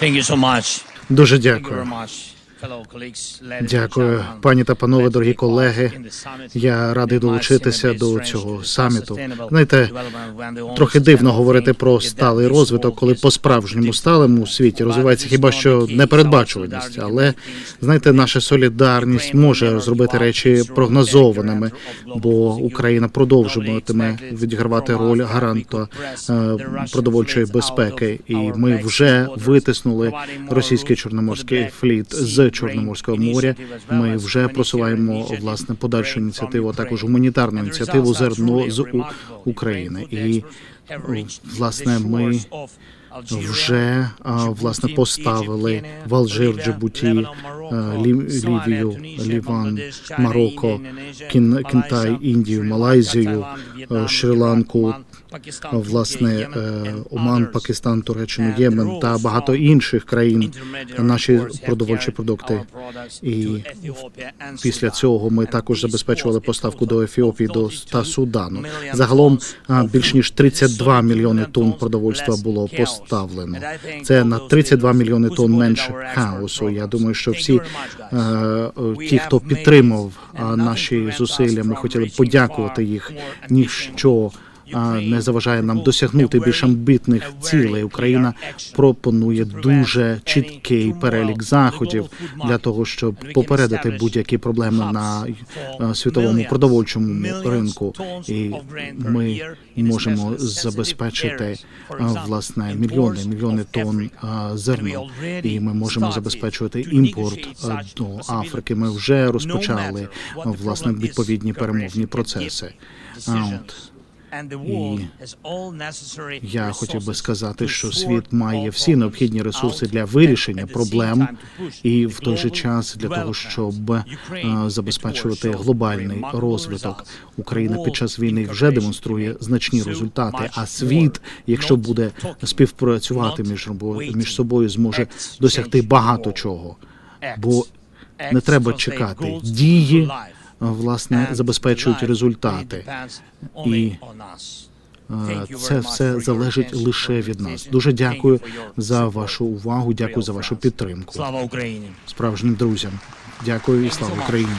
Thank you so much. Дуже дякую. Дякую, пані та панове, дорогі колеги. Я радий долучитися до цього саміту. Знаєте, трохи дивно говорити про сталий розвиток, коли по-справжньому predictable. сталому у світі розвивається хіба що непередбачуваність. Але знаєте, наша солідарність може зробити речі прогнозованими, бо Україна продовжуватиме відігравати роль гаранта е, продовольчої безпеки, і ми вже витиснули російський чорноморський фліт з Чорноморського моря. Ми вже просуваємо власне подальшу ініціативу, а також гуманітарну ініціативу зерно з України. І власне ми вже власне поставили в Алжир, Джибуті, е, Лівію, Ліван, Марокко, Китай, Індію, Малайзію, е, Шрі-Ланку, власне е, Оман, Пакистан, Туреччину, Ємен та багато інших країн наші продовольчі продукти. І Після цього ми також забезпечували поставку до Ефіопії до та Судану. Загалом більш ніж 32 мільйони тонн продовольства було поставлено. Це на 32 мільйони тонн менше хаосу. Я думаю, що всі е, е, ті, хто підтримав наші зусилля, ми хотіли б подякувати їх. Ніщо не заважає нам досягнути більш амбітних цілей. Україна пропонує дуже чіткий перелік заходів для того, щоб попередити будь-які проблеми на е, світовому продовольчому ринку. І ми можемо забезпечити е, власне мільйони мільйони тонн е, зерна, і ми можемо забезпечувати імпорт до Африки. Ми вже розпочали власне відповідні перемовні процеси. От І я хотів би сказати, що світ має всі необхідні ресурси для вирішення проблем і в той же час для того, щоб е, забезпечувати глобальний розвиток. Україна під час війни вже демонструє значні результати. А світ, якщо буде співпрацювати між між собою, зможе досягти багато чого. Бо не треба чекати. Дії власне забезпечують результати. І Це все залежить лише від нас. Дуже дякую за вашу увагу. Дякую за вашу підтримку. Слава Україні! Справжнім друзям. Дякую і слава Україні.